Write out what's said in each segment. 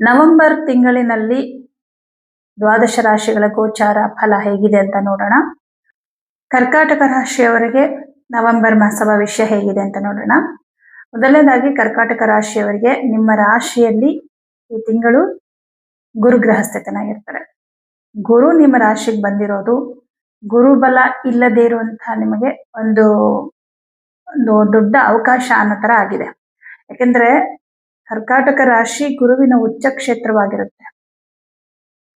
November ತಿಂಗಳಿನಲ್ಲಿ ದ್ವಾದಶ ರಾಶಿಗಳ ಗೋಚಾರ ಫಲ ಹೇಗಿದೆ ಅಂತ ನೋಡೋಣ. ಕರ್ಕಾಟಕ ರಾಶಿಯವರಿಗೆ ನವೆಂಬರ್ ಮಾಸ ಭವಿಷ್ಯ ಹೇಗಿದೆ ಅಂತ ನೋಡೋಣ. ಮೊದಲನೇದಾಗಿ ಕರ್ಕಾಟಕ ರಾಶಿಯವರಿಗೆ ನಿಮ್ಮ ರಾಶಿಯಲ್ಲಿ ಈ ತಿಂಗಳು ಗುರು ಸ್ಥಿತನಾಗಿರ್ತಾರೆ ಗುರು ನಿಮ್ಮ ರಾಶಿಗೆ ಬಂದಿರೋದು ಗುರುಬಲ ಇಲ್ಲದೇ ಇರುವಂತಹ ನಿಮಗೆ ಒಂದು ಒಂದು ದೊಡ್ಡ ಅವಕಾಶ ಅನ್ನೋ ತರ ಆಗಿದೆ. ಯಾಕೆಂದ್ರೆ ಕರ್ಕಾಟಕ ರಾಶಿ ಗುರುವಿನ ಉಚ್ಚ ಕ್ಷೇತ್ರವಾಗಿರುತ್ತೆ.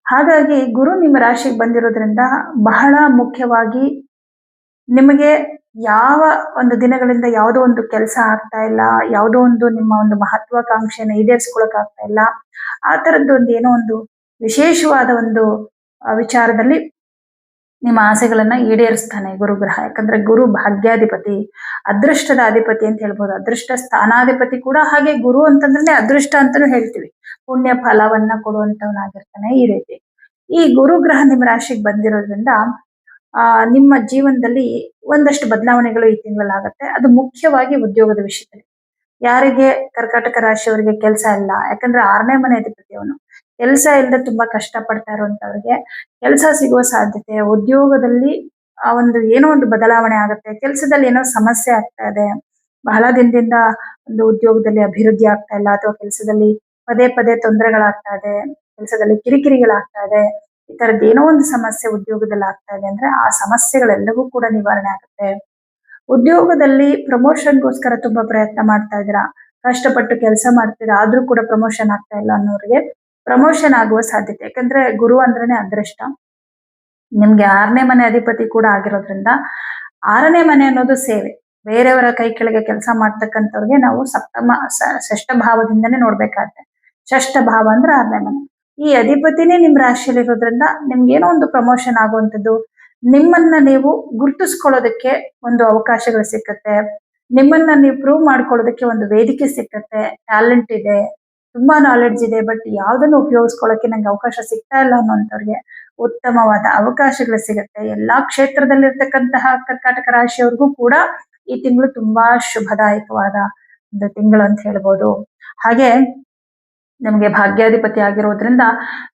ಹಾಗಾಗಿ ಗುರು ನಿಮ್ಮ ರಾಶಿಗೆ ಬಂದಿರೋದ್ರಿಂದ ಬಹಳ ಮುಖ್ಯವಾಗಿ ನಿಮಗೆ ಯಾವ ಒಂದು ದಿನಗಳಿಂದ ಯಾವುದೋ ಒಂದು ಕೆಲಸ ಆಗ್ತಾ ಇಲ್ಲ, ಯಾವುದೋ ಒಂದು ನಿಮ್ಮ ಒಂದು ಮಹತ್ವಾಕಾಂಕ್ಷೆಯನ್ನು ಈಡೇರಿಸ್ಕೊಳಕ್ ಆಗ್ತಾ ಇಲ್ಲ, ಆ ತರದ್ದು ಒಂದು ಏನೋ ಒಂದು ವಿಶೇಷವಾದ ಒಂದು ವಿಚಾರದಲ್ಲಿ ನಿಮ್ಮ ಆಸೆಗಳನ್ನ ಈಡೇರಿಸ್ತಾನೆ ಗುರುಗ್ರಹ. ಯಾಕಂದ್ರೆ ಗುರು ಭಾಗ್ಯಾಧಿಪತಿ ಅದೃಷ್ಟದ ಅಧಿಪತಿ ಅಂತ ಹೇಳ್ಬೋದು. ಅದೃಷ್ಟ ಸ್ಥಾನಾಧಿಪತಿ ಕೂಡ ಹಾಗೆ ಗುರು ಅಂತಂದ್ರೆ ಅದೃಷ್ಟ ಅಂತಾನು ಹೇಳ್ತೀವಿ. ಪುಣ್ಯ ಫಲವನ್ನ ಕೊಡುವಂತವನಾಗಿರ್ತಾನೆ ಈ ರೀತಿ. ಈ ಗುರುಗ್ರಹ ನಿಮ್ಮ ರಾಶಿಗೆ ಬಂದಿರೋದ್ರಿಂದ, ಆ, ನಿಮ್ಮ ಜೀವನದಲ್ಲಿ ಒಂದಷ್ಟು ಬದಲಾವಣೆಗಳು ಈ ತಿಂಗಳಲ್ಲಿ ಆಗುತ್ತೆ ಅದು ಮುಖ್ಯವಾಗಿ ಉದ್ಯೋಗದ ವಿಷಯದಲ್ಲಿ. ಯಾರಿಗೆ ಕರ್ಕಾಟಕ ರಾಶಿಯವರಿಗೆ ಕೆಲಸ ಇಲ್ಲ. ಯಾಕಂದ್ರೆ ಆರನೇ ಮನೆ ಅಧಿಪತಿ ಅವನು. ಕೆಲಸ ಇಲ್ಲದೆ ತುಂಬಾ ಕಷ್ಟ ಪಡ್ತಾ ಇರುವಂತವ್ರಿಗೆ, ಕೆಲಸ ಸಿಗುವ ಸಾಧ್ಯತೆ, ಉದ್ಯೋಗದಲ್ಲಿ ಆ ಒಂದು ಏನೋ ಒಂದು ಬದಲಾವಣೆ ಆಗುತ್ತೆ, ಕೆಲಸದಲ್ಲಿ ಏನೋ ಸಮಸ್ಯೆ ಆಗ್ತಾ ಇದೆ, ಬಹಳ ದಿನದಿಂದ ಒಂದು ಉದ್ಯೋಗದಲ್ಲಿ ಅಭಿವೃದ್ಧಿ ಆಗ್ತಾ ಇಲ್ಲ, ಅಥವಾ ಕೆಲಸದಲ್ಲಿ ಪದೇ ಪದೇ ತೊಂದರೆಗಳಾಗ್ತಾ ಇದೆ, ಕೆಲಸದಲ್ಲಿ ಕಿರಿಕಿರಿಗಳಾಗ್ತಾ ಇದೆ, ಈ ಏನೋ ಒಂದು ಸಮಸ್ಯೆ ಉದ್ಯೋಗದಲ್ಲಿ ಆಗ್ತಾ ಇದೆ ಅಂದ್ರೆ ಆ ಸಮಸ್ಯೆಗಳೆಲ್ಲವೂ ಕೂಡ ನಿವಾರಣೆ ಆಗುತ್ತೆ. ಉದ್ಯೋಗದಲ್ಲಿ ಪ್ರಮೋಷನ್ಗೋಸ್ಕರ ತುಂಬಾ ಪ್ರಯತ್ನ ಮಾಡ್ತಾ ಇದ್ದೀರಾ? ಕಷ್ಟಪಟ್ಟು ಕೆಲಸ ಮಾಡ್ತೀರಾ? ಆದ್ರೂ ಕೂಡ ಪ್ರಮೋಷನ್ ಆಗ್ತಾ ಇಲ್ಲ ಅನ್ನೋರಿಗೆ ಪ್ರಮೋಷನ್ ಆಗುವ ಸಾಧ್ಯತೆ, ಯಾಕಂದ್ರೆ ಗುರು ಅಂದ್ರೇನೆ ಅದೃಷ್ಟ. ನಿಮ್ಗೆ ಆರನೇ ಮನೆ ಅಧಿಪತಿ ಕೂಡ ಆಗಿರೋದ್ರಿಂದ ಆರನೇ ಮನೆ ಅನ್ನೋದು ಸೇವೆ. ಬೇರೆಯವರ ಕೈ ಕೆಳಗೆ ಕೆಲಸ ಮಾಡ್ತಕ್ಕಂಥವ್ರಿಗೆ ನಾವು ಸಪ್ತಮ ಷಷ್ಠ ಭಾವದಿಂದನೇ ನೋಡ್ಬೇಕಾಗತ್ತೆ ಷಷ್ಠ ಭಾವ ಅಂದ್ರೆ ಆರನೇ ಮನೆ. ಈ ಅಧಿಪತಿನೇ ನಿಮ್ ರಾಶಿಯಲ್ಲಿ ಇರೋದ್ರಿಂದ ನಿಮ್ಗೆ ಏನೋ ಒಂದು ಪ್ರಮೋಷನ್ ಆಗುವಂಥದ್ದು. ನಿಮ್ಮನ್ನ ನೀವು ಗುರ್ತಿಸ್ಕೊಳ್ಳೋದಕ್ಕೆ ಒಂದು ಅವಕಾಶಗಳು ಸಿಕ್ಕತ್ತೆ. ನಿಮ್ಮನ್ನ ನೀವು ಪ್ರೂವ್ ಮಾಡ್ಕೊಳ್ಳೋದಕ್ಕೆ ಒಂದು ವೇದಿಕೆ ಸಿಕ್ಕತ್ತೆ. ಟ್ಯಾಲೆಂಟ್ ಇದೆ. ತುಂಬಾ ನಾಲೆಡ್ಜ್ ಇದೆ ಬಟ್ ಯಾವ್ದನ್ನು ಉಪಯೋಗಿಸ್ಕೊಳ್ಳೋಕೆ ನಂಗೆ ಅವಕಾಶ ಸಿಗ್ತಾ ಇಲ್ಲ ಅನ್ನೋಂಥವ್ರಿಗೆ ಉತ್ತಮವಾದ ಅವಕಾಶಗಳು ಸಿಗುತ್ತೆ. ಎಲ್ಲಾ ಕ್ಷೇತ್ರದಲ್ಲಿರ್ತಕ್ಕಂತಹ ಕರ್ನಾಟಕ ರಾಶಿಯವ್ರಿಗೂ ಕೂಡ ಈ ತಿಂಗಳು ತುಂಬಾ ಶುಭದಾಯಕವಾದ ಒಂದು ತಿಂಗಳು ಅಂತ ಹೇಳ್ಬೋದು. ಹಾಗೆ ನಮಗೆ ಭಾಗ್ಯಾಧಿಪತಿ ಆಗಿರೋದ್ರಿಂದ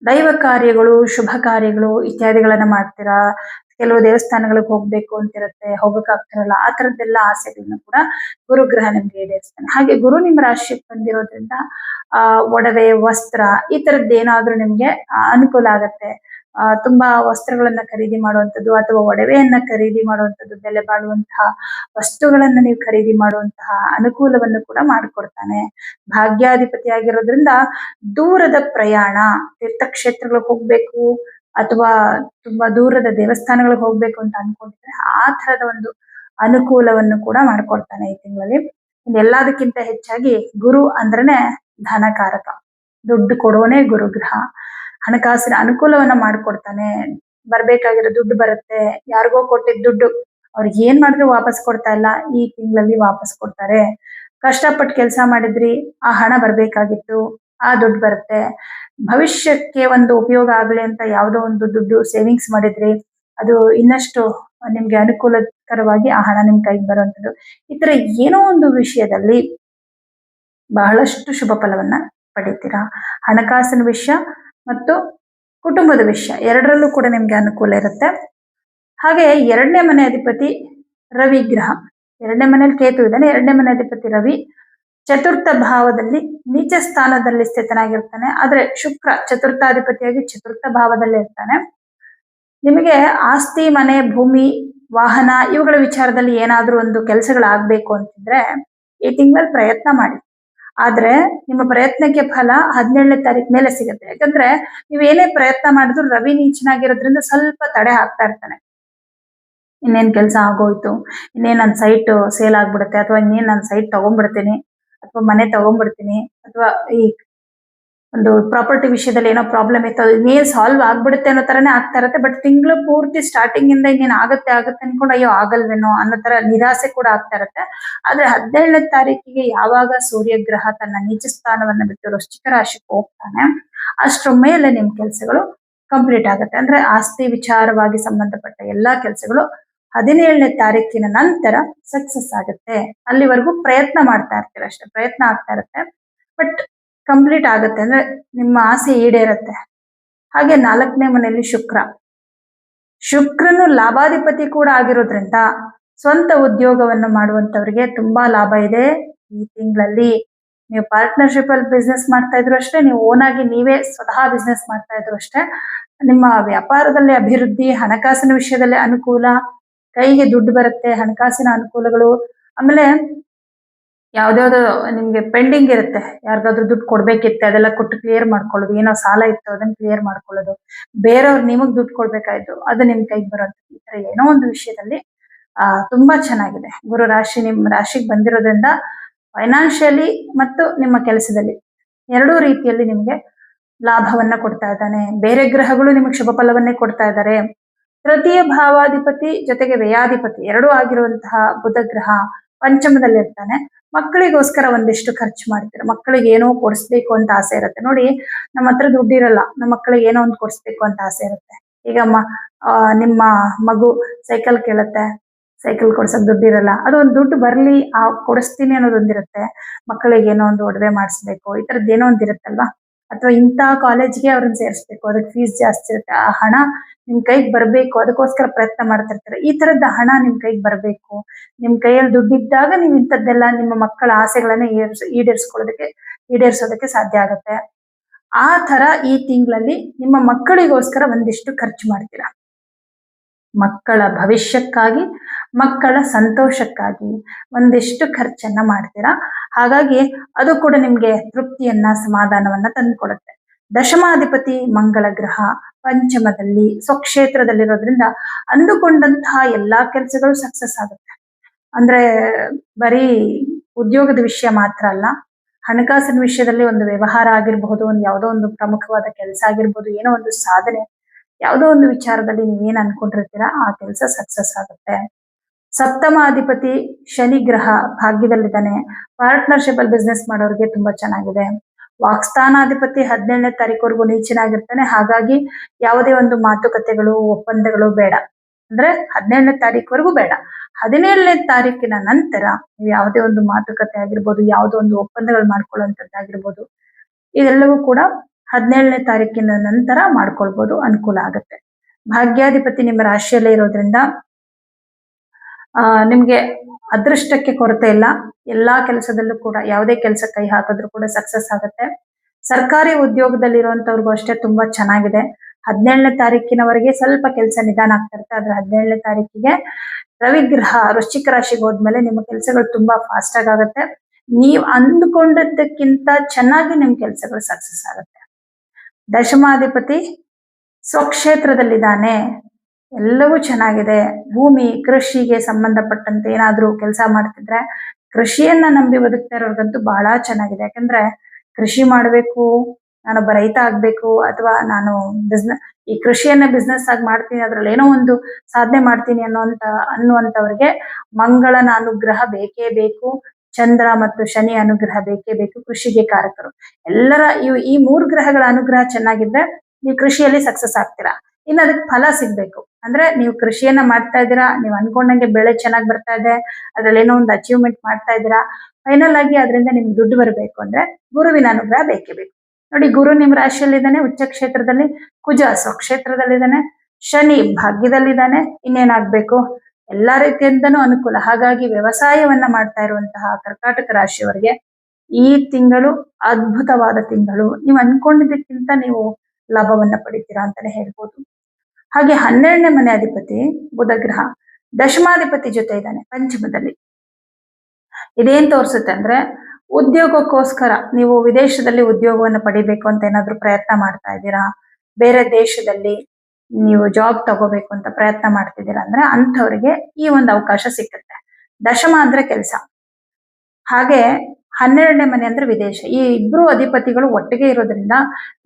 ದೈವ ಕಾರ್ಯಗಳು, ಶುಭ ಕಾರ್ಯಗಳು ಇತ್ಯಾದಿಗಳನ್ನ ಮಾಡ್ತೀರಾ? ಕೆಲವು ದೇವಸ್ಥಾನಗಳಿಗೆ ಹೋಗ್ಬೇಕು ಅಂತಿರುತ್ತೆ, ಹೋಗಕ್ ಆಗ್ತಿರಲ್ಲ, ಆ ತರದ್ದೆಲ್ಲ ಆಸೆಗಳನ್ನ ಕೂಡ ಗುರುಗ್ರಹ ನಿಮ್ಗೆ ಈಡೇರಿಸ್ತಾನೆ ಹಾಗೆ ಗುರು ನಿಮ್ಮ ರಾಶಿಗೆ ಬಂದಿರೋದ್ರಿಂದ, ಆ, ಒಡವೆ, ವಸ್ತ್ರ ಈ ತರದ್ದು ಏನಾದ್ರೂ ನಿಮ್ಗೆ ಅನುಕೂಲ ಆಗತ್ತೆ. ಆ, ತುಂಬಾ ವಸ್ತ್ರಗಳನ್ನ ಖರೀದಿ ಮಾಡುವಂತದ್ದು ಅಥವಾ ಒಡವೆಯನ್ನ ಖರೀದಿ ಮಾಡುವಂತದ್ದು ಬೆಲೆ ಬಾಳುವಂತಹ ವಸ್ತುಗಳನ್ನ ನೀವು ಖರೀದಿ ಮಾಡುವಂತಹ ಅನುಕೂಲವನ್ನು ಕೂಡ ಮಾಡಿಕೊಡ್ತಾನೆ. ಭಾಗ್ಯಾಧಿಪತಿ ಆಗಿರೋದ್ರಿಂದ ದೂರದ ಪ್ರಯಾಣ, ತೀರ್ಥಕ್ಷೇತ್ರಗಳಿಗೆ ಹೋಗ್ಬೇಕು ಅಥವಾ ತುಂಬಾ ದೂರದ ದೇವಸ್ಥಾನಗಳಿಗೆ ಹೋಗ್ಬೇಕು ಅಂತ ಅನ್ಕೊಂಡಿದ್ರೆ ಆ ತರದ ಒಂದು ಅನುಕೂಲವನ್ನು ಕೂಡ ಮಾಡ್ಕೊಡ್ತಾನೆ ಈ ತಿಂಗಳಲ್ಲಿ. ಎಲ್ಲದಕ್ಕಿಂತ ಹೆಚ್ಚಾಗಿ ಗುರು ಅಂದ್ರೇನೆ ಧನಕಾರಕ. ದುಡ್ಡು ಗುರು ಗುರುಗ್ರಹ. ಹಣಕಾಸಿನ ಅನುಕೂಲವನ್ನ ಮಾಡ್ಕೊಡ್ತಾನೆ. ಬರ್ಬೇಕಾಗಿರೋ ದುಡ್ಡು ಬರುತ್ತೆ. ಯಾರಿಗೋ ಕೊಟ್ಟಿದ್ ದುಡ್ಡು ಅವ್ರಿಗೆ ಏನ್ ಮಾಡಿದ್ರು ವಾಪಸ್ ಕೊಡ್ತಾ ಇಲ್ಲ. ಈ ತಿಂಗಳಲ್ಲಿ ವಾಪಸ್ ಕೊಡ್ತಾರೆ. ಕಷ್ಟಪಟ್ಟು ಕೆಲಸ ಮಾಡಿದ್ರಿ, ಆ ಹಣ ಬರ್ಬೇಕಾಗಿತ್ತು. ಆ ದುಡ್ಡು ಬರುತ್ತೆ. ಭವಿಷ್ಯಕ್ಕೆ ಒಂದು ಉಪಯೋಗ ಆಗ್ಲಿ ಅಂತ ಯಾವುದೋ ಒಂದು ದುಡ್ಡು ಸೇವಿಂಗ್ಸ್ ಮಾಡಿದ್ರಿ ಅದು ಇನ್ನಷ್ಟು ನಿಮ್ಗೆ ಅನುಕೂಲಕರವಾಗಿ ಆ ಹಣ ನಿಮ್ ಕೈಗೆ ಬರುವಂತದ್ದು ಈ ತರ ಏನೋ ಒಂದು ವಿಷಯದಲ್ಲಿ ಬಹಳಷ್ಟು ಶುಭ ಫಲವನ್ನ ಪಡಿತೀರಾ? ಹಣಕಾಸಿನ ವಿಷಯ ಮತ್ತು ಕುಟುಂಬದ ವಿಷಯ ಎರಡರಲ್ಲೂ ಕೂಡ ನಿಮ್ಗೆ ಅನುಕೂಲ ಇರುತ್ತೆ. ಹಾಗೆ ಎರಡನೇ ಮನೆ ಅಧಿಪತಿ ರವಿ ಗ್ರಹ. ಎರಡನೇ ಮನೇಲಿ ಕೇತು ಇದ್ದಾನೆ. ಎರಡನೇ ಮನೆ ಅಧಿಪತಿ ರವಿ ಚತುರ್ಥ ಭಾವದಲ್ಲಿ ನೀಚ ಸ್ಥಾನದಲ್ಲಿ ಸ್ಥಿತನಾಗಿರ್ತಾನೆ. ಆದ್ರೆ ಶುಕ್ರ ಚತುರ್ಥಾಧಿಪತಿಯಾಗಿ ಚತುರ್ಥ ಭಾವದಲ್ಲಿ ಇರ್ತಾನೆ. ನಿಮಗೆ ಆಸ್ತಿ, ಮನೆ, ಭೂಮಿ, ವಾಹನ ಇವುಗಳ ವಿಚಾರದಲ್ಲಿ ಏನಾದ್ರೂ ಒಂದು ಕೆಲಸಗಳಾಗಬೇಕು ಅಂತಿದ್ರೆ ಈ ತಿಂಗಳಲ್ಲಿ ಪ್ರಯತ್ನ ಮಾಡಿ. ಆದ್ರೆ ನಿಮ್ಮ ಪ್ರಯತ್ನಕ್ಕೆ ಫಲ ಹದಿನೇಳನೇ ತಾರೀಕು ಮೇಲೆ ಸಿಗುತ್ತೆ. ಯಾಕಂದ್ರೆ ನೀವು ಏನೇ ಪ್ರಯತ್ನ ಮಾಡಿದ್ರು ರವಿ ನೀಚನಾಗಿರೋದ್ರಿಂದ ಸ್ವಲ್ಪ ತಡೆ ಹಾಕ್ತಾ ಇರ್ತಾನೆ. ಇನ್ನೇನ್ ಕೆಲಸ ಆಗೋಯ್ತು, ಇನ್ನೇನ್ ನನ್ನ ಸೈಟ್ ಸೇಲ್ ಆಗ್ಬಿಡುತ್ತೆ ಅಥವಾ ಇನ್ನೇನ್ ನನ್ನ ಸೈಟ್ ತಗೊಂಡ್ಬಿಡ್ತೀನಿ ಮನೆ ತಗೊಂಡ್ಬಿಡ್ತೀನಿ ಅಥವಾ ಈ ಒಂದು ಪ್ರಾಪರ್ಟಿ ವಿಷಯದಲ್ಲಿ ಏನೋ ಪ್ರಾಬ್ಲಮ್ ಇತ್ತು, ಅದು ಸಾಲ್ವ್ ಆಗ್ಬಿಡುತ್ತೆ ಅನ್ನೋ ತರನೇ ಆಗ್ತಾ ಇರುತ್ತೆ. ಬಟ್ ತಿಂಗಳು ಪೂರ್ತಿ ಸ್ಟಾರ್ಟಿಂಗ್ ಇಂದ ಇನ್ನೇನು ಆಗುತ್ತೆ ಆಗುತ್ತೆ ಅನ್ಕೊಂಡು ಅಯ್ಯೋ ಆಗಲ್ವೇನೋ ಅನ್ನೋ ತರ ನಿರಾಸೆ ಕೂಡ ಆಗ್ತಾ ಇರುತ್ತೆ. ಆದ್ರೆ ಹದಿನೇಳನೇ ತಾರೀಕಿಗೆ ಯಾವಾಗ ಸೂರ್ಯಗ್ರಹ ತನ್ನ ನೀಚ ಸ್ಥಾನವನ್ನ ಬಿಟ್ಟು ವೃಶ್ಚಿಕ ರಾಶಿಗೆ ಹೋಗ್ತಾನೆ, ಅಷ್ಟರ ಮೇಲೆ ನಿಮ್ ಕೆಲಸಗಳು ಕಂಪ್ಲೀಟ್ ಆಗುತ್ತೆ. ಅಂದ್ರೆ ಆಸ್ತಿ ವಿಚಾರವಾಗಿ ಸಂಬಂಧಪಟ್ಟ ಎಲ್ಲಾ ಕೆಲಸಗಳು ಹದಿನೇಳನೇ ತಾರೀಕಿನ ನಂತರ ಸಕ್ಸಸ್ ಆಗುತ್ತೆ. ಅಲ್ಲಿವರೆಗೂ ಪ್ರಯತ್ನ ಮಾಡ್ತಾ ಇರ್ತೀರ ಅಷ್ಟೇ, ಪ್ರಯತ್ನ ಆಗ್ತಾ ಇರುತ್ತೆ. ಬಟ್ ಕಂಪ್ಲೀಟ್ ಆಗುತ್ತೆ ಅಂದ್ರೆ ನಿಮ್ಮ ಆಸೆ ಈಡೇರುತ್ತೆ. ಹಾಗೆ ನಾಲ್ಕನೇ ಮನೆಯಲ್ಲಿ ಶುಕ್ರ. ಶುಕ್ರನು ಲಾಭಾಧಿಪತಿ ಕೂಡ ಆಗಿರೋದ್ರಿಂದ ಸ್ವಂತ ಉದ್ಯೋಗವನ್ನು ಮಾಡುವಂತವರಿಗೆ ತುಂಬಾ ಲಾಭ ಇದೆ. ಈ ತಿಂಗಳಲ್ಲಿ ನೀವು ಪಾರ್ಟ್ನರ್ಶಿಪ್ ಅಲ್ಲಿ ಬಿಸ್ನೆಸ್ ಮಾಡ್ತಾ ಇದ್ರು ಅಷ್ಟೇ, ನೀವು ಓನ್ ಆಗಿ ನೀವೇ ಸ್ವತಃ ಬಿಸ್ನೆಸ್ ಮಾಡ್ತಾ ಇದ್ರು ಅಷ್ಟೇ. ನಿಮ್ಮ ವ್ಯಾಪಾರದಲ್ಲಿ ಅಭಿವೃದ್ಧಿ, ಹಣಕಾಸಿನ ವಿಷಯದಲ್ಲಿ ಅನುಕೂಲ ಕೈಗೆ ದುಡ್ಡು ಬರುತ್ತೆ, ಹಣಕಾಸಿನ ಅನುಕೂಲಗಳು, ಆಮೇಲೆ ಯಾವ್ದ್ಯಾವ್ದು ನಿಮ್ಗೆ ಪೆಂಡಿಂಗ್ ಇರುತ್ತೆ, ಯಾರಿಗಾದ್ರೂ ದುಡ್ಡು ಕೊಡ್ಬೇಕಿತ್ತೆ, ಅದೆಲ್ಲ ಕೊಟ್ಟು ಕ್ಲಿಯರ್ ಮಾಡ್ಕೊಳ್ಳೋದು, ಏನೋ ಸಾಲ ಇತ್ತು, ಅದನ್ನ ಕ್ಲಿಯರ್ ಮಾಡ್ಕೊಳ್ಳೋದು. ಬೇರೆಯವ್ರು ನಿಮಗ್ ದುಡ್ಡು ಕೊಡ್ಬೇಕಾಯ್ತು, ಅದು ನಿಮ್ ಕೈಗೆ ಬರೋದು. ಈ ತರ ಏನೋ ಒಂದು ವಿಷಯದಲ್ಲಿ, ಆ, ತುಂಬಾ ಚೆನ್ನಾಗಿದೆ. ಗುರು ರಾಶಿ ನಿಮ್ ರಾಶಿಗೆ ಬಂದಿರೋದ್ರಿಂದ ಫೈನಾನ್ಷಿಯಲಿ ಮತ್ತು ನಿಮ್ಮ ಕೆಲಸದಲ್ಲಿ ಎರಡೂ ರೀತಿಯಲ್ಲಿ ನಿಮ್ಗೆ ಲಾಭವನ್ನ ಕೊಡ್ತಾ ಇದ್ದಾನೆ. ಬೇರೆ ಗ್ರಹಗಳು ನಿಮಗೆ ಶುಭ ಫಲವನ್ನೇ ಕೊಡ್ತಾ ಇದ್ದಾರೆ ತೃತೀಯ ಭಾವಾಧಿಪತಿ ಜೊತೆಗೆ ವ್ಯಯಾಧಿಪತಿ ಎರಡೂ ಆಗಿರುವಂತಹ ಬುಧ ಗ್ರಹ ಪಂಚಮದಲ್ಲಿ ಇರ್ತಾನೆ. ಮಕ್ಕಳಿಗೋಸ್ಕರ ಒಂದಿಷ್ಟು ಖರ್ಚು ಮಾಡ್ತೀರ. ಮಕ್ಕಳಿಗೆ ಏನೋ ಕೊಡಿಸ್ಬೇಕು ಅಂತ ಆಸೆ ಇರುತ್ತೆ. ನೋಡಿ, ನಮ್ಮ ಹತ್ರ ದುಡ್ಡಿರಲ್ಲ, ನಮ್ಮ ಮಕ್ಕಳಿಗೆ ಏನೋ ಒಂದು ಕೊಡಿಸ್ಬೇಕು ಅಂತ ಆಸೆ ಇರುತ್ತೆ. ಈಗ ಮ ನಿಮ್ಮ ಮಗು ಸೈಕಲ್ ಕೇಳುತ್ತೆ, ಸೈಕಲ್ ಕೊಡ್ಸಕ್ ದುಡ್ಡಿರಲ್ಲ, ಅದು ಒಂದು ದುಡ್ಡು ಬರ್ಲಿ, ಆ, ಕೊಡಿಸ್ತೀನಿ ಅನ್ನೋದೊಂದಿರುತ್ತೆ. ಮಕ್ಕಳಿಗೆ ಏನೋ ಒಂದು ಒಡವೆ ಮಾಡಿಸ್ಬೇಕು, ಈ ತರದ್ದು ಏನೋ ಒಂದು ಇರುತ್ತಲ್ವಾ ಅಥವಾ ಇಂಥ ಕಾಲೇಜ್ಗೆ ಅವ್ರನ್ನ ಸೇರಿಸ್ಬೇಕು. ಅದಕ್ಕೆ ಫೀಸ್ ಜಾಸ್ತಿ ಇರುತ್ತೆ. ಆ ಹಣ ನಿಮ್ ಕೈಗೆ ಬರಬೇಕು. ಅದಕ್ಕೋಸ್ಕರ ಪ್ರಯತ್ನ ಮಾಡ್ತಿರ್ತಾರೆ. ಈ ತರದ ಹಣ ನಿಮ್ ಕೈಗೆ ಬರ್ಬೇಕು. ನಿಮ್ ಕೈಯಲ್ಲಿ ದುಡ್ಡಿದ್ದಾಗ ನೀವು ಇಂಥದ್ದೆಲ್ಲ ನಿಮ್ಮ ಮಕ್ಕಳ ಆಸೆಗಳನ್ನ ಈಡೇರ್ಸ್ ಈಡೇರಿಸ್ಕೊಳ್ಳೋದಕ್ಕೆ, ಈಡೇರಿಸೋದಕ್ಕೆ ಸಾಧ್ಯ ಆಗುತ್ತೆ. ಆ ತರ ಈ ತಿಂಗಳಲ್ಲಿ ನಿಮ್ಮ ಮಕ್ಕಳಿಗೋಸ್ಕರ ಒಂದಿಷ್ಟು ಖರ್ಚು ಮಾಡ್ತೀರಾ. ಮಕ್ಕಳ ಭವಿಷ್ಯಕ್ಕಾಗಿ ಮಕ್ಕಳ ಸಂತೋಷಕ್ಕಾಗಿ ಒಂದಿಷ್ಟು ಖರ್ಚನ್ನ ಮಾಡ್ತೀರಾ? ಹಾಗಾಗಿ ಅದು ಕೂಡ ನಿಮ್ಗೆ ತೃಪ್ತಿಯನ್ನ, ಸಮಾಧಾನವನ್ನ ತಂದುಕೊಡುತ್ತೆ. ದಶಮಾಧಿಪತಿ ಮಂಗಳ ಗ್ರಹ ಪಂಚಮದಲ್ಲಿ ಸ್ವಕ್ಷೇತ್ರದಲ್ಲಿರೋದ್ರಿಂದ ಅಂದುಕೊಂಡಂತಹ ಎಲ್ಲಾ ಕೆಲಸಗಳು ಸಕ್ಸಸ್ ಆಗುತ್ತೆ. ಅಂದ್ರೆ ಬರೀ ಉದ್ಯೋಗದ ವಿಷಯ ಮಾತ್ರ ಅಲ್ಲ, ಹಣಕಾಸಿನ ವಿಷಯದಲ್ಲಿ ಒಂದು ವ್ಯವಹಾರ ಆಗಿರಬಹುದು, ಒಂದು ಯಾವುದೋ ಒಂದು ಪ್ರಮುಖವಾದ ಕೆಲಸ ಆಗಿರ್ಬೋದು, ಏನೋ ಒಂದು ಸಾಧನೆ, ಯಾವುದೋ ಒಂದು ವಿಚಾರದಲ್ಲಿ ನೀವೇನು ಅನ್ಕೊಂಡಿರ್ತೀರಾ, ಆ ಕೆಲಸ ಸಕ್ಸಸ್ ಆಗುತ್ತೆ. ಸಪ್ತಮಾಧಿಪತಿ ಶನಿ ಗ್ರಹ ಭಾಗ್ಯದಲ್ಲಿದ್ದಾನೆ. ಪಾರ್ಟ್ನರ್ಶಿಪ್ ಅಲ್ಲಿ ಬಿಸ್ನೆಸ್ ಮಾಡೋರಿಗೆ ತುಂಬಾ ಚೆನ್ನಾಗಿದೆ. ವಾಕ್ಸ್ಥಾನಾಧಿಪತಿ ಹದಿನೇಳನೇ ತಾರೀಕುವರೆಗೂ ನೀಚನಾಗಿರ್ತಾನೆ. ಹಾಗಾಗಿ ಯಾವುದೇ ಒಂದು ಮಾತುಕತೆಗಳು, ಒಪ್ಪಂದಗಳು ಬೇಡ. ಅಂದ್ರೆ ಹದಿನೇಳನೇ ತಾರೀಕುವರೆಗೂ ಬೇಡ. ಹದಿನೇಳನೇ ತಾರೀಕಿನ ನಂತರ ನೀವು ಯಾವುದೇ ಒಂದು ಮಾತುಕತೆ ಆಗಿರ್ಬೋದು, ಯಾವುದೋ ಒಂದು ಒಪ್ಪಂದಗಳು ಮಾಡ್ಕೊಳ್ಳುವಂಥದ್ದಾಗಿರ್ಬೋದು ಇದೆಲ್ಲವೂ ಕೂಡ ಹದಿನೇಳನೇ ತಾರೀಕಿನ ನಂತರ ಮಾಡ್ಕೊಳ್ಬೋದು, ಅನುಕೂಲ ಆಗುತ್ತೆ. ಭಾಗ್ಯಾಧಿಪತಿ ನಿಮ್ಮ ರಾಶಿಯಲ್ಲೇ ಇರೋದ್ರಿಂದ ನಿಮ್ಗೆ ಅದೃಷ್ಟಕ್ಕೆ ಕೊರತೆ ಇಲ್ಲ. ಎಲ್ಲಾ ಕೆಲಸದಲ್ಲೂ ಕೂಡ ಯಾವುದೇ ಕೆಲಸ ಕೈ ಹಾಕಿದ್ರು ಕೂಡ ಸಕ್ಸಸ್ ಆಗುತ್ತೆ. ಸರ್ಕಾರಿ ಉದ್ಯೋಗದಲ್ಲಿರುವಂತವ್ರಿಗೂ ಅಷ್ಟೇ ತುಂಬಾ ಚೆನ್ನಾಗಿದೆ. ಹದಿನೇಳನೇ ತಾರೀಕಿನವರೆಗೆ ಸ್ವಲ್ಪ ಕೆಲಸ ನಿಧಾನ ಆಗ್ತಾ ಇರುತ್ತೆ. ಆದ್ರೆ ಹದಿನೇಳನೇ ತಾರೀಕಿಗೆ ರವಿಗ್ರಹ, ವೃಶ್ಚಿಕ ರಾಶಿಗೆ ಹೋದ್ಮೇಲೆ ನಿಮ್ಮ ಕೆಲಸಗಳು ತುಂಬಾ ಫಾಸ್ಟ್ ಆಗಿ ಆಗುತ್ತೆ. ನೀವ್ ಅಂದ್ಕೊಂಡಿದ್ದಕ್ಕಿಂತ ಚೆನ್ನಾಗಿ ನಿಮ್ ಕೆಲಸಗಳು ಸಕ್ಸಸ್ ಆಗುತ್ತೆ. ದಶಮಾಧಿಪತಿ ಸ್ವಕ್ಷೇತ್ರದಲ್ಲಿದ್ದಾನೆ. ಎಲ್ಲವೂ ಚೆನ್ನಾಗಿದೆ. ಭೂಮಿ, ಕೃಷಿಗೆ ಸಂಬಂಧಪಟ್ಟಂತೆ ಏನಾದರೂ ಕೆಲಸ ಮಾಡ್ತಿದ್ರೆ ಕೃಷಿಯನ್ನ ನಂಬಿ ಬದುಕ್ತಾ ಇರೋರ್ಗಂತೂ ಬಹಳ ಚೆನ್ನಾಗಿದೆ. ಯಾಕಂದ್ರೆ ಕೃಷಿ ಮಾಡಬೇಕು ನಾನೊಬ್ಬ ರೈತ ಆಗ್ಬೇಕು ಅಥವಾ ನಾನು ಬಿಸ್ನೆಸ್ ಈ ಕೃಷಿಯನ್ನ ಬಿಸ್ನೆಸ್ ಆಗಿ ಮಾಡ್ತೀನಿ, ಅದ್ರಲ್ಲಿ ಏನೋ ಒಂದು ಸಾಧನೆ ಮಾಡ್ತೀನಿ ಅನ್ನೋಂತ ಅನ್ನುವಂಥವ್ರಿಗೆ ಮಂಗಳನ ಅನುಗ್ರಹ ಬೇಕೇ ಬೇಕು. ಚಂದ್ರ ಮತ್ತು ಶನಿ ಅನುಗ್ರಹ ಬೇಕೇ ಬೇಕು ಕೃಷಿಗೆ ಕಾರಕರು. ಎಲ್ಲರ ಈ ಮೂರು ಗ್ರಹಗಳ ಅನುಗ್ರಹ ಚೆನ್ನಾಗಿದ್ರೆ ನೀವು ಕೃಷಿಯಲ್ಲಿ ಸಕ್ಸಸ್ ಆಗ್ತೀರಾ? ಇನ್ನು ಅದಕ್ಕೆ ಫಲ ಸಿಗ್ಬೇಕು. ಅಂದ್ರೆ ನೀವು ಕೃಷಿಯನ್ನ ಮಾಡ್ತಾ ಇದ್ದೀರಾ, ನೀವು ಅನ್ಕೊಂಡಂಗೆ ಬೆಳೆ ಚೆನ್ನಾಗಿ ಬರ್ತಾ ಇದೆ, ಅದ್ರಲ್ಲಿ ಏನೋ ಒಂದು ಅಚೀವ್ಮೆಂಟ್ ಮಾಡ್ತಾ ಇದ್ದೀರಾ ಫೈನಲ್ ಆಗಿ ಅದರಿಂದ ನಿಮ್ಗೆ ದುಡ್ಡು ಬರಬೇಕು ಅಂದ್ರೆ ಗುರುವಿನ ಅನುಗ್ರಹ ಬೇಕೇ ಬೇಕು. ನೋಡಿ, ಗುರು ನಿಮ್ ರಾಶಿಯಲ್ಲಿದ್ದಾನೆ, ಉಚ್ಚ ಕ್ಷೇತ್ರದಲ್ಲಿ ಕುಜ ಸ್ವಕ್ಷೇತ್ರದಲ್ಲಿದ್ದಾನೆ ಶನಿ ಭಾಗ್ಯದಲ್ಲಿದ್ದಾನೆ, ಇನ್ನೇನಾಗ್ಬೇಕು? ಎಲ್ಲಾ ರೀತಿಯಿಂದನೂ ಅನುಕೂಲ. ಹಾಗಾಗಿ ವ್ಯವಸಾಯವನ್ನ ಮಾಡ್ತಾ ಇರುವಂತಹ ಕರ್ಕಾಟಕ ರಾಶಿಯವರಿಗೆ ಈ ತಿಂಗಳು ಅದ್ಭುತವಾದ ತಿಂಗಳು. ನೀವು ಅನ್ಕೊಂಡಿದ್ದಕ್ಕಿಂತ ನೀವು ಲಾಭವನ್ನ ಪಡಿತೀರಾ ಅಂತಾನೆ ಹೇಳ್ಬೋದು. ಹಾಗೆ ಹನ್ನೆರಡನೇ ಮನೆ ಅಧಿಪತಿ ಬುಧ ಗ್ರಹ ದಶಮಾಧಿಪತಿ ಜೊತೆ ಇದ್ದಾನೆ ಪಂಚಮದಲ್ಲಿ. ಇದೇನ್ ತೋರಿಸುತ್ತೆ ಅಂದ್ರೆ ಉದ್ಯೋಗಕ್ಕೋಸ್ಕರ ನೀವು ವಿದೇಶದಲ್ಲಿ ಉದ್ಯೋಗವನ್ನು ಪಡಿಬೇಕು ಅಂತ ಏನಾದ್ರೂ ಪ್ರಯತ್ನ ಮಾಡ್ತಾ ಇದ್ದೀರಾ? ಬೇರೆ ದೇಶದಲ್ಲಿ ನೀವು ಜಾಬ್ ತಗೋಬೇಕು ಅಂತ ಪ್ರಯತ್ನ ಮಾಡ್ತಿದ್ದೀರಾ ಅಂದ್ರೆ ಅಂಥವ್ರಿಗೆ ಈ ಒಂದು ಅವಕಾಶ ಸಿಕ್ಕುತ್ತೆ. ದಶಮ ಅಂದ್ರೆ ಕೆಲಸ. ಹಾಗೆ ಹನ್ನೆರಡನೇ ಮನೆ ಅಂದ್ರೆ ವಿದೇಶ. ಈ ಇಬ್ರು ಅಧಿಪತಿಗಳು ಒಟ್ಟಿಗೆ ಇರೋದ್ರಿಂದ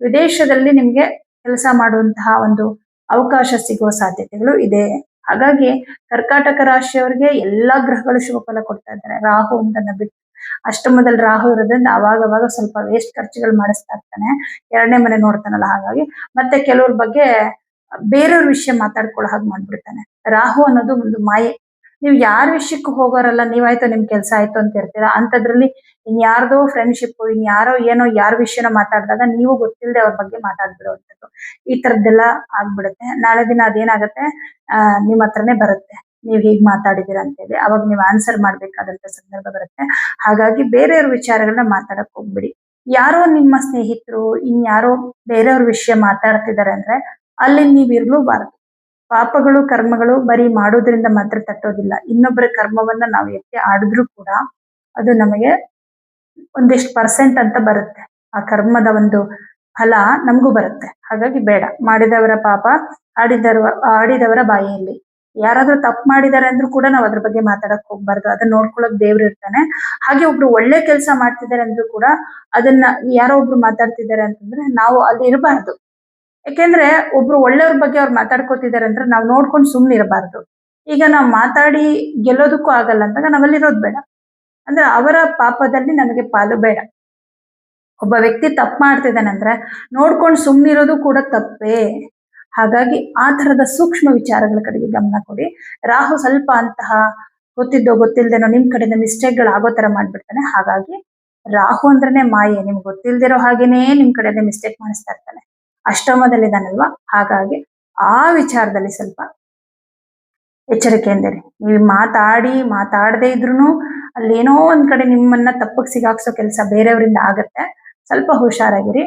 ವಿದೇಶದಲ್ಲಿ ನಿಮ್ಗೆ ಕೆಲಸ ಮಾಡುವಂತಹ ಒಂದು ಅವಕಾಶ ಸಿಗುವ ಸಾಧ್ಯತೆಗಳು ಇದೆ. ಹಾಗಾಗಿ ಕರ್ಕಾಟಕ ರಾಶಿಯವರಿಗೆ ಎಲ್ಲಾ ಗ್ರಹಗಳು ಶುಭ ಫಲ ಕೊಡ್ತಾ ಇದ್ದಾರೆ. ರಾಹು ಅಂತ ಬಿಟ್ಟು ಅಷ್ಟಮದಲ್ಲಿ ರಾಹು ಇರೋದ್ರಿಂದ ಅವಾಗ ಅವಾಗ ಸ್ವಲ್ಪ ವೇಸ್ಟ್ ಖರ್ಚುಗಳು ಮಾಡಿಸ್ತಾ ಇರ್ತಾನೆ. ಎರಡನೇ ಮನೆ ನೋಡ್ತಾನಲ್ಲ ಹಾಗಾಗಿ. ಮತ್ತೆ ಕೆಲವ್ರ ಬಗ್ಗೆ ಬೇರೆಯವ್ರ ವಿಷಯ ಮಾತಾಡ್ಕೊಳ್ಳೋ ಹಾಗೆ ಮಾಡ್ಬಿಡ್ತಾನೆ. ರಾಹು ಅನ್ನೋದು ಒಂದು ಮಾಯೆ. ನೀವು ಯಾರ ವಿಷಯಕ್ಕೂ ಹೋಗೋರಲ್ಲ, ನೀವಾಯ್ತು ನಿಮ್ ಕೆಲಸ ಆಯ್ತು ಅಂತ ಇರ್ತೀರಾ. ಅಂತದ್ರಲ್ಲಿ ಇನ್ಯಾರ್ದೋ ಫ್ರೆಂಡ್ಶಿಪ್ ಇನ್ಯಾರೋ ಏನೋ ಯಾರ ವಿಷಯನ ಮಾತಾಡಿದಾಗ ನೀವು ಗೊತ್ತಿಲ್ಲದೆ ಅವ್ರ ಬಗ್ಗೆ ಮಾತಾಡ್ಬಿಡುವಂಥದ್ದು. ಈ ತರದ್ದೆಲ್ಲ ಆಗ್ಬಿಡುತ್ತೆ. ನಾಳೆ ದಿನ ಅದೇನಾಗತ್ತೆ? ಆ ನಿಮ್ ಹತ್ರನೇ ಬರುತ್ತೆ. ನೀವ್ ಹೀಗ್ ಮಾತಾಡಿದೀರ ಅಂತೇಳಿ ಅವಾಗ ನೀವು ಆನ್ಸರ್ ಮಾಡ್ಬೇಕಾದಂತ ಸಂದರ್ಭ ಬರುತ್ತೆ. ಹಾಗಾಗಿ ಬೇರೆಯವ್ರ ವಿಚಾರಗಳನ್ನ ಮಾತಾಡಕ್ ಹೋಗ್ಬಿಡಿ. ಯಾರೋ ನಿಮ್ಮ ಸ್ನೇಹಿತರು ಇನ್ಯಾರೋ ಬೇರೆಯವ್ರ ವಿಷಯ ಮಾತಾಡ್ತಿದ್ದಾರೆ ಅಂದ್ರೆ ಅಲ್ಲಿ ನೀವ್ ಇರ್ಲೂಬಾರದು ಪಾಪಗಳು, ಕರ್ಮಗಳು ಬರೀ ಮಾಡೋದ್ರಿಂದ ಮಾತ್ರ ತಟ್ಟೋದಿಲ್ಲ. ಇನ್ನೊಬ್ಬರ ಕರ್ಮವನ್ನ ನಾವು ಎತ್ತಿ ಆಡಿದ್ರು ಕೂಡ ಅದು ನಮಗೆ ಒಂದಿಷ್ಟು ಪರ್ಸೆಂಟ್ ಅಂತ ಬರುತ್ತೆ. ಆ ಕರ್ಮದ ಒಂದು ಫಲ ನಮಗೂ ಬರುತ್ತೆ. ಹಾಗಾಗಿ ಬೇಡ. ಮಾಡಿದವರ ಪಾಪ ಆಡಿದವರ ಆಡಿದವರ ಬಾಯಿಯಲ್ಲಿ. ಯಾರಾದ್ರೂ ತಪ್ಪು ಮಾಡಿದಾರೆ ಅಂದ್ರೂ ಕೂಡ ನಾವು ಅದ್ರ ಬಗ್ಗೆ ಮಾತಾಡಕ್ ಹೋಗ್ಬಾರ್ದು. ಅದನ್ನ ನೋಡ್ಕೊಳಕ್ ದೇವ್ರು ಇರ್ತಾನೆ. ಹಾಗೆ ಒಬ್ರು ಒಳ್ಳೆ ಕೆಲಸ ಮಾಡ್ತಿದ್ದಾರೆ ಅಂದ್ರೂ ಕೂಡ ಅದನ್ನ ಯಾರೋ ಒಬ್ರು ಮಾತಾಡ್ತಿದ್ದಾರೆ ಅಂತಂದ್ರೆ ನಾವು ಅಲ್ಲಿ ಇರಬಾರ್ದು. ಯಾಕೆಂದ್ರೆ ಒಬ್ರು ಒಳ್ಳೆಯವ್ರ ಬಗ್ಗೆ ಅವ್ರು ಮಾತಾಡ್ಕೋತಿದಾರೆ ಅಂದ್ರೆ ನಾವು ನೋಡ್ಕೊಂಡು ಸುಮ್ನೆ ಇರಬಾರ್ದು. ಈಗ ನಾವು ಮಾತಾಡಿ ಗೆಲ್ಲೋದಕ್ಕೂ ಆಗಲ್ಲ ಅಂದಾಗ ನಾವಲ್ಲಿರೋದು ಬೇಡ. ಅಂದ್ರೆ ಅವರ ಪಾಪದಲ್ಲಿ ನಮಗೆ ಪಾಲು ಬೇಡ. ಒಬ್ಬ ವ್ಯಕ್ತಿ ತಪ್ಪು ಮಾಡ್ತಿದ್ದಾನೆ ಅಂದ್ರೆ ನೋಡ್ಕೊಂಡು ಸುಮ್ಮನಿರೋದು ಕೂಡ ತಪ್ಪೇ. ಹಾಗಾಗಿ ಆ ಥರದ ಸೂಕ್ಷ್ಮ ವಿಚಾರಗಳ ಕಡೆಗೆ ಗಮನ ಕೊಡಿ. ರಾಹು ಸ್ವಲ್ಪ ಅಂತಹ ಗೊತ್ತಿದ್ದೋ ಗೊತ್ತಿಲ್ದೇನೋ ನಿಮ್ ಕಡೆಯಿಂದ ಮಿಸ್ಟೇಕ್ಗಳು ಆಗೋ ತರ ಮಾಡ್ಬಿಡ್ತಾನೆ. ಹಾಗಾಗಿ ರಾಹು ಅಂದ್ರೆ ಮಾಯೆ. ನಿಮ್ಗೆ ಗೊತ್ತಿಲ್ದಿರೋ ಹಾಗೇನೇ ನಿಮ್ ಕಡೆಯಿಂದ ಮಿಸ್ಟೇಕ್ ಮಾಡಿಸ್ತಾ ಇರ್ತಾನೆ. ಅಷ್ಟಮದಲ್ಲಿದ್ದಾನಲ್ವಾ? ಹಾಗಾಗಿ ಆ ವಿಚಾರದಲ್ಲಿ ಸ್ವಲ್ಪ ಎಚ್ಚರಿಕೆ ಎಂದರೆ ನೀವು ಮಾತಾಡಿ, ಮಾತಾಡದೇ ಇದ್ರು ಅಲ್ಲಿ ಏನೋ ಒಂದ್ ಕಡೆ ನಿಮ್ಮನ್ನ ತಪ್ಪಕ್ಕೆ ಸಿಗಾಕ್ಸೋ ಕೆಲಸ ಬೇರೆಯವರಿಂದ ಆಗತ್ತೆ. ಸ್ವಲ್ಪ ಹುಷಾರಾಗಿರಿ.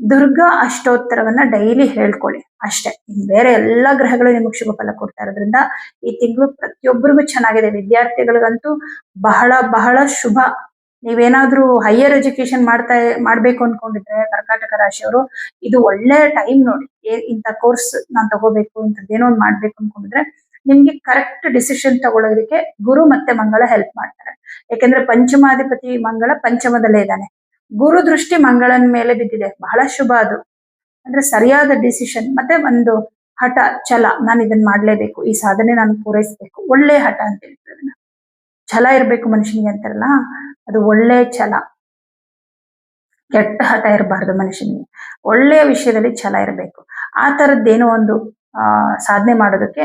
ದುರ್ಗಾ ಅಷ್ಟೋತ್ತರವನ್ನ ಡೈಲಿ ಹೇಳ್ಕೊಳ್ಳಿ ಅಷ್ಟೇ. ಇನ್ ಬೇರೆ ಎಲ್ಲಾ ಗ್ರಹಗಳು ನಿಮಗೆ ಶುಭ ಫಲ ಕೊಡ್ತಾ ಇರೋದ್ರಿಂದ ಈ ತಿಂಗಳು ಪ್ರತಿಯೊಬ್ಬರಿಗೂ ಚೆನ್ನಾಗಿದೆ. ವಿದ್ಯಾರ್ಥಿಗಳಿಗಂತೂ ಬಹಳ ಬಹಳ ಶುಭ. ನೀವೇನಾದ್ರೂ ಹೈಯರ್ ಎಜುಕೇಶನ್ ಮಾಡ್ತಾ, ಮಾಡ್ಬೇಕು ಅನ್ಕೊಂಡಿದ್ರೆ ಕರ್ನಾಟಕ ರಾಶಿಯವರು ಇದು ಒಳ್ಳೆ ಟೈಮ್ ನೋಡಿ. ಇಂಥ ಕೋರ್ಸ್ ನಾನ್ ತಗೋಬೇಕು ಇಂಥದ್ದೇನೋ ಒಂದು ಮಾಡ್ಬೇಕು ಅನ್ಕೊಂಡಿದ್ರೆ ನಿಮ್ಗೆ ಕರೆಕ್ಟ್ ಡಿಸಿಷನ್ ತಗೊಳ್ಳೋದಕ್ಕೆ ಗುರು ಮತ್ತೆ ಮಂಗಳ ಹೆಲ್ಪ್ ಮಾಡ್ತಾರೆ. ಯಾಕೆಂದ್ರೆ ಪಂಚಮಾಧಿಪತಿ ಮಂಗಳ ಪಂಚಮದಲ್ಲೇ ಇದ್ದಾನೆ. ಗುರು ದೃಷ್ಟಿ ಮಂಗಳನ ಮೇಲೆ ಬಿದ್ದಿದೆ. ಬಹಳ ಶುಭ ಅದು. ಅಂದ್ರೆ ಸರಿಯಾದ ಡಿಸಿಷನ್ ಮತ್ತೆ ಒಂದು ಹಠ, ಛಲ ನಾನು ಇದನ್ನ ಮಾಡ್ಲೇಬೇಕು, ಈ ಸಾಧನೆ ನಾನು ಪೂರೈಸಬೇಕು. ಒಳ್ಳೆ ಹಠ ಅಂತ ಹೇಳ್ತಾರೆ ಛಲ ಇರ್ಬೇಕು ಮನುಷ್ಯನಿಗೆ ಅಂತಾರಲ್ಲ, ಅದು ಒಳ್ಳೆ ಛಲ. ಕೆಟ್ಟ ಹಠ ಇರಬಾರ್ದು ಮನುಷ್ಯನಿಗೆ. ಒಳ್ಳೆಯ ವಿಷಯದಲ್ಲಿ ಛಲ ಇರಬೇಕು. ಆ ತರದ್ದೇನೋ ಒಂದು ಸಾಧನೆ ಮಾಡೋದಕ್ಕೆ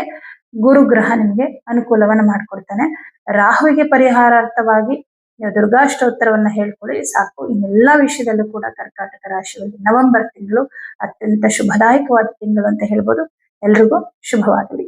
ಗುರುಗ್ರಹ ನಿಮಗೆ ಅನುಕೂಲವನ್ನ ಮಾಡಿಕೊಡ್ತಾನೆ. ರಾಹುವಿಗೆ ಪರಿಹಾರಾರ್ಥವಾಗಿ ನೀವು ದುರ್ಗಾಷ್ಟೋತ್ತರವನ್ನ ಹೇಳ್ಕೊಳ್ಳಿ, ಸಾಕು. ಇನ್ನೆಲ್ಲಾ ವಿಷಯದಲ್ಲೂ ಕೂಡ ಕರ್ಕಾಟಕ ರಾಶಿಯಲ್ಲಿ ನವೆಂಬರ್ ತಿಂಗಳು ಅತ್ಯಂತ ಶುಭದಾಯಕವಾದ ತಿಂಗಳು ಅಂತ ಹೇಳ್ಬೋದು. ಎಲ್ರಿಗೂ ಶುಭವಾಗಲಿ.